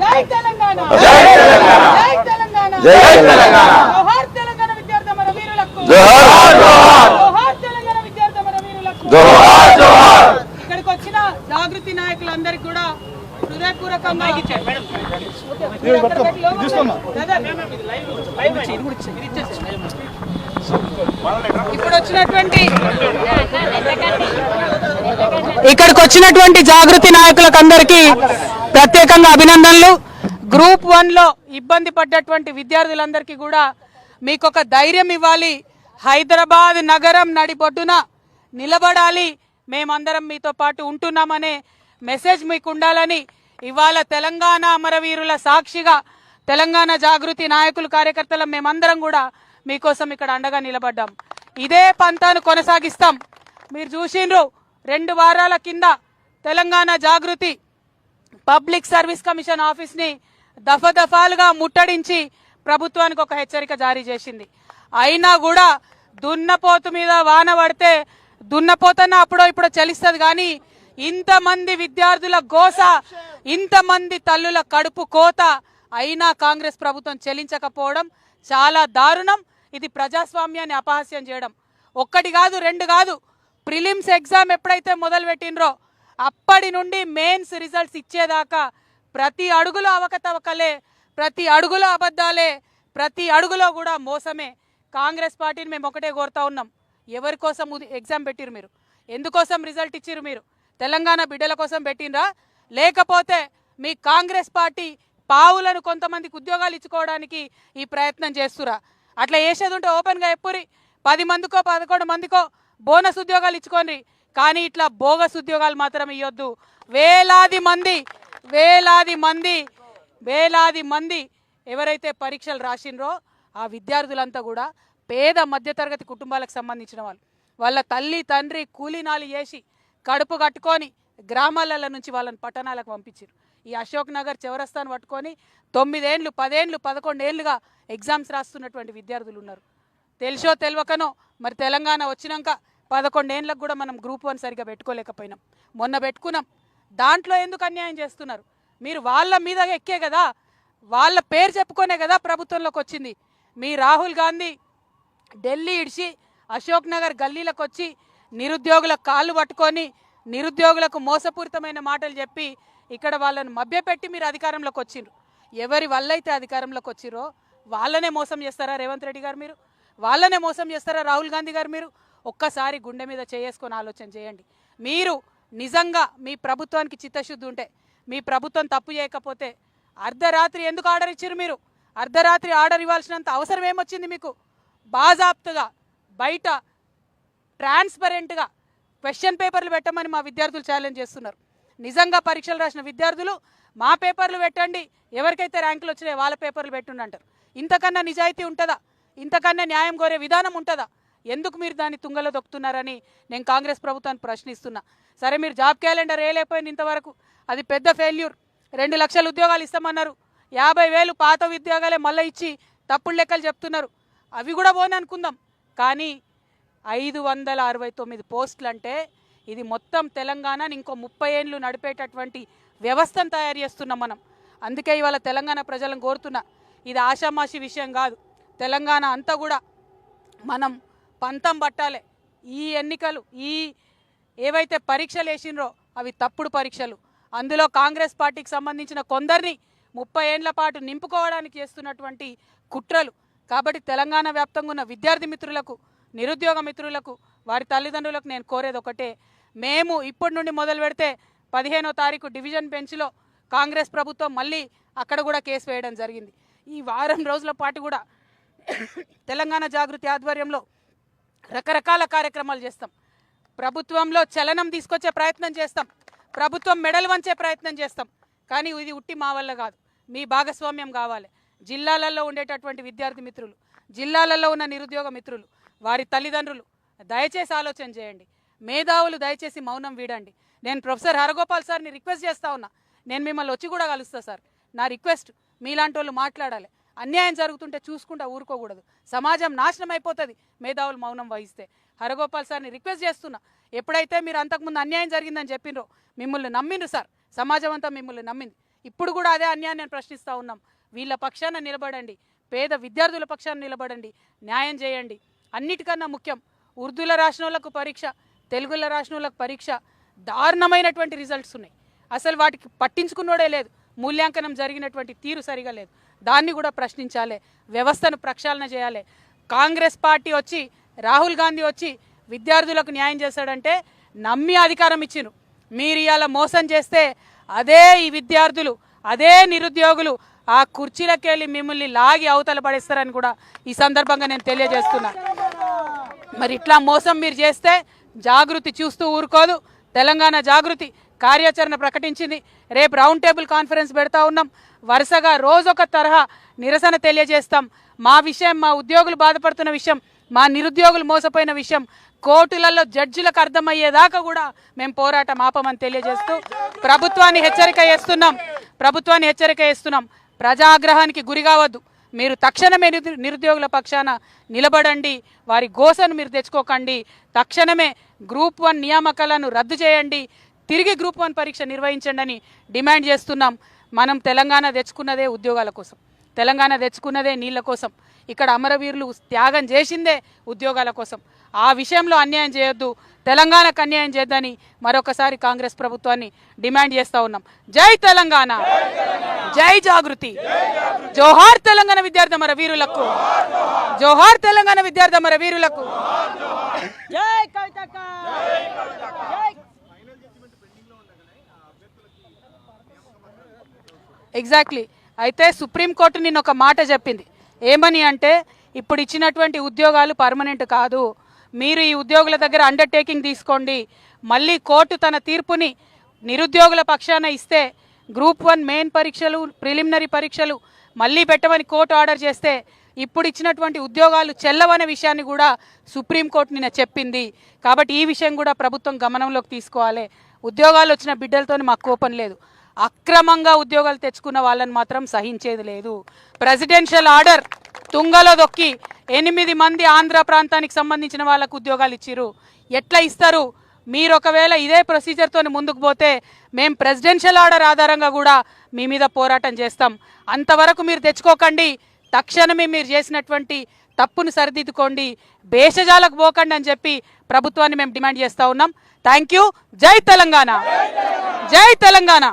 జై తెలంగాణ తెలంగాణ తెలంగాణ తెలంగాణ విద్యార్థి మన వీరులకు జోహార్ జోహార్ జోహార్ ఇక్కడికి వచ్చిన జాగృతి నాయకులందరికీ కూడా హృదయపూర్వకంగా మేడం ఇప్పుడు వచ్చినటువంటి ఇక్కడికి వచ్చినటువంటి జాగృతి నాయకులకు అందరికీ ప్రత్యేకంగా అభినందనలు. గ్రూప్ వన్లో ఇబ్బంది పడ్డటువంటి విద్యార్థులందరికీ కూడా మీకు ఒక ధైర్యం ఇవ్వాలి. హైదరాబాద్ నగరం నడిబొడ్డున నిలబడాలి. మేమందరం మీతో పాటు ఉంటున్నామనే మెసేజ్ మీకు ఉండాలని ఇవాళ తెలంగాణ అమరవీరుల సాక్షిగా తెలంగాణ జాగృతి నాయకులు కార్యకర్తలు మేమందరం కూడా మీకోసం ఇక్కడ అండగా నిలబడ్డాం. ఇదే పంతాను కొనసాగిస్తాం. మీరు చూసిండ్రు రెండు వారాల కింద Telangana Jagruthi public service commission ఆఫీస్ని దఫదఫాలుగా ముట్టడించి ప్రభుత్వానికి ఒక హెచ్చరిక జారీ చేసింది. అయినా కూడా దున్నపోతు మీద వాన పడితే దున్నపోతన్న అప్పుడో ఇప్పుడో చలిస్తుంది కానీ ఇంతమంది విద్యార్థుల గోస ఇంతమంది తల్లుల కడుపు కోత అయినా కాంగ్రెస్ ప్రభుత్వం చెల్లించకపోవడం చాలా దారుణం. ఇది ప్రజాస్వామ్యాన్ని అపహాస్యం చేయడం. ఒక్కటి కాదు రెండు కాదు. ప్రిలిమ్స్ ఎగ్జామ్ ఎప్పుడైతే మొదలుపెట్టినరో అప్పటి నుండి మెయిన్స్ రిజల్ట్స్ ఇచ్చేదాకా ప్రతి అడుగులో అవకతవకలే ప్రతి అడుగులో అబద్ధాలే ప్రతి అడుగులో కూడా మోసమే. కాంగ్రెస్ పార్టీని మేము ఒకటే కోరుతా ఉన్నాం. ఎవరి కోసం ఎగ్జామ్ పెట్టిరు మీరు? ఎందుకోసం రిజల్ట్ ఇచ్చిరు మీరు? తెలంగాణ బిడ్డల కోసం పెట్టినరా లేకపోతే మీ కాంగ్రెస్ పార్టీ పావులను కొంతమందికి ఉద్యోగాలు ఇచ్చుకోవడానికి ఈ ప్రయత్నం చేస్తురా? అట్లా వేసేది ఉంటే ఓపెన్గా ఎప్పురి పది మందికో పదకొండు మందికో బోనస్ ఉద్యోగాలు ఇచ్చుకోండి. కానీ ఇట్లా బోగస్ ఉద్యోగాలు మాత్రం ఇవ్వద్దు వేలాది మంది వేలాది మంది వేలాది మంది ఎవరైతే పరీక్షలు రాసిండ్రో ఆ విద్యార్థులంతా కూడా పేద మధ్యతరగతి కుటుంబాలకు సంబంధించిన వాళ్ళు వాళ్ళ తల్లి తండ్రి కూలీనాలు చేసి కడుపు కట్టుకొని గ్రామాలలో నుంచి వాళ్ళని పట్టణాలకు పంపించారు ఈ అశోక్ నగర్ చివరస్తాను పట్టుకొని తొమ్మిదేండ్లు పదేండ్లు పదకొండేండ్లుగా ఎగ్జామ్స్ రాస్తున్నటువంటి విద్యార్థులు ఉన్నారు. తెలిసో తెలియకనో మరి తెలంగాణ వచ్చినాక పదకొండేండ్లకు కూడా మనం గ్రూప్ వన్ సరిగా పెట్టుకోలేకపోయినాం. మొన్న పెట్టుకున్నాం. దాంట్లో ఎందుకు అన్యాయం చేస్తున్నారు? మీరు వాళ్ళ మీద ఎక్కే కదా వాళ్ళ పేరు చెప్పుకొనే కదా ప్రభుత్వంలోకి వచ్చింది. మీ రాహుల్ గాంధీ ఢిల్లీ ఇడిచి అశోక్ నగర్ గల్లీలకు వచ్చి నిరుద్యోగుల కాళ్ళు పట్టుకొని నిరుద్యోగులకు మోసపూరితమైన మాటలు చెప్పి ఇక్కడ వాళ్ళని మభ్యపెట్టి మీరు అధికారంలోకి వచ్చిండ్రు. ఎవరి వల్ల అయితే అధికారంలోకి వచ్చిరో వాళ్ళనే మోసం చేస్తారా రేవంత్ రెడ్డి గారు మీరు? వాళ్ళనే మోసం చేస్తారా రాహుల్ గాంధీ గారు మీరు? ఒక్కసారి గుండె మీద చేసుకొని ఆలోచన చేయండి. మీరు నిజంగా మీ ప్రభుత్వానికి చిత్తశుద్ధి ఉంటే మీ ప్రభుత్వం తప్పు చేయకపోతే అర్ధరాత్రి ఎందుకు ఆర్డర్ ఇచ్చారు మీరు? అర్ధరాత్రి ఆర్డర్ ఇవ్వాల్సినంత అవసరం ఏమొచ్చింది మీకు? బాజాప్తుగా బయట ట్రాన్స్పరెంట్గా క్వశ్చన్ పేపర్లు పెట్టమని మా విద్యార్థులు ఛాలెంజ్ చేస్తున్నారు. నిజంగా పరీక్షలు రాసిన విద్యార్థులు మా పేపర్లు పెట్టండి. ఎవరికైతే ర్యాంకులు వచ్చినాయి వాళ్ళ పేపర్లు పెట్టుండి అంటారు. ఇంతకన్నా నిజాయితీ ఉంటుందా? ఇంతకన్నా న్యాయం కోరే విధానం ఉంటుందా? ఎందుకు మీరు దాన్ని తుంగలో దొక్కుతున్నారని నేను కాంగ్రెస్ ప్రభుత్వాన్ని ప్రశ్నిస్తున్నా. సరే మీరు జాబ్ క్యాలెండర్ వేయలేకపోయింది ఇంతవరకు. అది పెద్ద ఫెయిల్యూర్. రెండు లక్షల ఉద్యోగాలు ఇస్తామన్నారు. యాభై వేలు పాత ఉద్యోగాలే మళ్ళీ ఇచ్చి తప్పుడు లెక్కలు చెప్తున్నారు. అవి కూడా పోని అనుకుందాం. కానీ ఐదు వందల అరవై తొమ్మిది పోస్టులు అంటే ఇది మొత్తం తెలంగాణని ఇంకో ముప్పై ఏళ్ళు నడిపేటటువంటి వ్యవస్థను తయారు చేస్తున్నాం మనం. అందుకే ఇవాళ తెలంగాణ ప్రజలను కోరుతున్నా ఇది ఆషామాషి విషయం కాదు. తెలంగాణ అంతా కూడా మనం పంతం పట్టాలి. ఈ ఎన్నికలు ఈ ఏవైతే పరీక్షలు వేసినరో అవి తప్పుడు పరీక్షలు. అందులో కాంగ్రెస్ పార్టీకి సంబంధించిన కొందరిని ముప్పై ఏండ్ల పాటు నింపుకోవడానికి చేస్తున్నటువంటి కుట్రలు. కాబట్టి తెలంగాణ వ్యాప్తంగా ఉన్న విద్యార్థి మిత్రులకు నిరుద్యోగ మిత్రులకు వారి తల్లిదండ్రులకు నేను కోరేది ఒకటే. మేము ఇప్పటి నుండి మొదలు పెడితే పదిహేనో తారీఖు డివిజన్ బెంచ్లో కాంగ్రెస్ ప్రభుత్వం మళ్ళీ అక్కడ కూడా కేసు వేయడం జరిగింది. ఈ వారం రోజుల పాటు కూడా తెలంగాణ జాగృతి ఆధ్వర్యంలో రకరకాల కార్యక్రమాలు చేస్తాం. ప్రభుత్వంలో చలనం తీసుకొచ్చే ప్రయత్నం చేస్తాం. ప్రభుత్వం మెడలు వంచే ప్రయత్నం చేస్తాం. కానీ ఇది ఉట్టి మా వల్ల కాదు. మీ భాగస్వామ్యం కావాలి. జిల్లాలలో ఉండేటటువంటి విద్యార్థి మిత్రులు జిల్లాలలో ఉన్న నిరుద్యోగ మిత్రులు వారి తల్లిదండ్రులు దయచేసి ఆలోచన చేయండి. మేధావులు దయచేసి మౌనం వీడండి. నేను ప్రొఫెసర్ హరగోపాల్ సార్ని రిక్వెస్ట్ చేస్తా ఉన్నా. నేను మిమ్మల్ని వచ్చి కూడా కలుస్తా సార్. నా రిక్వెస్ట్ మీలాంటి వాళ్ళు మాట్లాడాలి. అన్యాయం జరుగుతుంటే చూసుకుంటా ఊరుకోకూడదు. సమాజం నాశనం అయిపోతుంది. మేధావులు మౌనం వహిస్తే. హరగోపాల్ సార్ని రిక్వెస్ట్ చేస్తున్నా. ఎప్పుడైతే మీరు అంతకుముందు అన్యాయం జరిగిందని చెప్పినరో మిమ్మల్ని నమ్మిండ్రు సార్. సమాజం అంతా మిమ్మల్ని నమ్మింది. ఇప్పుడు కూడా అదే అన్యాయం నేను ప్రశ్నిస్తూ ఉన్నాం. వీళ్ళ పక్షాన నిలబడండి. పేద విద్యార్థుల పక్షాన్ని నిలబడండి. న్యాయం చేయండి. అన్నిటికన్నా ముఖ్యం ఉర్దూల రాష్ట్రంలకు పరీక్ష తెలుగుల రాష్ట్రంలకు పరీక్ష దారుణమైనటువంటి రిజల్ట్స్ ఉన్నాయి. అసలు వాటికి పట్టించుకున్నోడే లేదు. మూల్యాంకనం జరిగినటువంటి తీరు సరిగా లేదు. దాన్ని కూడా ప్రశ్నించాలి. వ్యవస్థను ప్రక్షాళన చేయాలి. కాంగ్రెస్ పార్టీ వచ్చి రాహుల్ గాంధీ వచ్చి విద్యార్థులకు న్యాయం చేస్తాడంటే నమ్మి అధికారం ఇచ్చిను మీరు ఇవాళ మోసం చేస్తే అదే ఈ విద్యార్థులు అదే నిరుద్యోగులు ఆ కుర్చీలకెళ్ళి మిమ్మల్ని లాగి అవతల పడేస్తారని కూడా ఈ సందర్భంగా నేను తెలియజేస్తున్నా. మరి ఇట్లా మోసం మీరు చేస్తే జాగృతి చూస్తూ ఊరుకోదు. తెలంగాణ జాగృతి కార్యాచరణ ప్రకటించింది. రేపు రౌండ్ టేబుల్ కాన్ఫరెన్స్ పెడతా ఉన్నాం. వరుసగా రోజొక తరహా నిరసన తెలియజేస్తాం. మా విషయం మా ఉద్యోగులు బాధపడుతున్న విషయం మా నిరుద్యోగులు మోసపోయిన విషయం కోర్టులలో జడ్జిలకు అర్థమయ్యేదాకా కూడా మేము పోరాటం ఆపమని తెలియజేస్తూ ప్రభుత్వాన్ని హెచ్చరిక చేస్తున్నాం. ప్రభుత్వాన్ని హెచ్చరిక చేస్తున్నాం. ప్రజాగ్రహానికి గురి కావద్దు. మీరు తక్షణమే నిరు- నిరుద్యోగుల పక్షాన నిలబడండి. వారి గోసను మీరు తెచ్చుకోకండి. తక్షణమే గ్రూప్ వన్ నియామకాలను రద్దు చేయండి. తిరిగి గ్రూప్ వన్ పరీక్ష నిర్వహించండి అని డిమాండ్ చేస్తున్నాం. మనం తెలంగాణ తెచ్చుకున్నదే ఉద్యోగాల కోసం. తెలంగాణ తెచ్చుకున్నదే నీళ్ళ కోసం. ఇక్కడ అమరవీరులు త్యాగం చేసిందే ఉద్యోగాల కోసం. ఆ విషయంలో అన్యాయం చేయొద్దు. తెలంగాణకు అన్యాయం చేద్దని మరొకసారి కాంగ్రెస్ ప్రభుత్వాన్ని డిమాండ్ చేస్తూ ఉన్నాం. జై తెలంగాణ! జై జాగృతి! జోహార్ తెలంగాణ విద్యార్థి అమర వీరులకు జోహార్ తెలంగాణ విద్యార్థి అమర వీరులకు జై కవితక్క! ఎగ్జాక్ట్లీ అయితే సుప్రీంకోర్టు నిన్న ఒక మాట చెప్పింది. ఏమని అంటే ఇప్పుడు ఇచ్చినటువంటి ఉద్యోగాలు పర్మనెంట్ కాదు. మీరు ఈ ఉద్యోగుల దగ్గర అండర్టేకింగ్ తీసుకోండి. మళ్ళీ కోర్టు తన తీర్పుని నిరుద్యోగుల పక్షాన ఇస్తే గ్రూప్ వన్ మెయిన్ పరీక్షలు ప్రిలిమినరీ పరీక్షలు మళ్ళీ పెట్టమని కోర్టు ఆర్డర్ చేస్తే ఇప్పుడు ఇచ్చినటువంటి ఉద్యోగాలు చెల్లవనే విషయాన్ని కూడా సుప్రీంకోర్టు నిన్న చెప్పింది. కాబట్టి ఈ విషయం కూడా ప్రభుత్వం గమనంలోకి తీసుకోవాలి. ఉద్యోగాలు వచ్చిన బిడ్డలతో మాకు కోపం లేదు. అక్రమంగా ఉద్యోగాలు తెచ్చుకున్న వాళ్ళని మాత్రం సహించేది లేదు. ప్రెసిడెన్షియల్ ఆర్డర్ తుంగలో దొక్కి ఎనిమిది మంది ఆంధ్ర ప్రాంతానికి సంబంధించిన వాళ్ళకు ఉద్యోగాలు ఇచ్చారు ఎట్లా ఇస్తారు? మీరు ఒకవేళ ఇదే ప్రొసీజర్తో ముందుకు పోతే మేము ప్రెసిడెన్షియల్ ఆర్డర్ ఆధారంగా కూడా మీ మీద పోరాటం చేస్తాం. అంతవరకు మీరు తెచ్చుకోకండి. తక్షణమే మీరు చేసినటువంటి తప్పును సరిదిద్దుకోండి. భేషజాలకు పోకండి అని చెప్పి ప్రభుత్వాన్ని మేము డిమాండ్ చేస్తా ఉన్నాం. Thank you. జై తెలంగాణ. జై తెలంగాణ.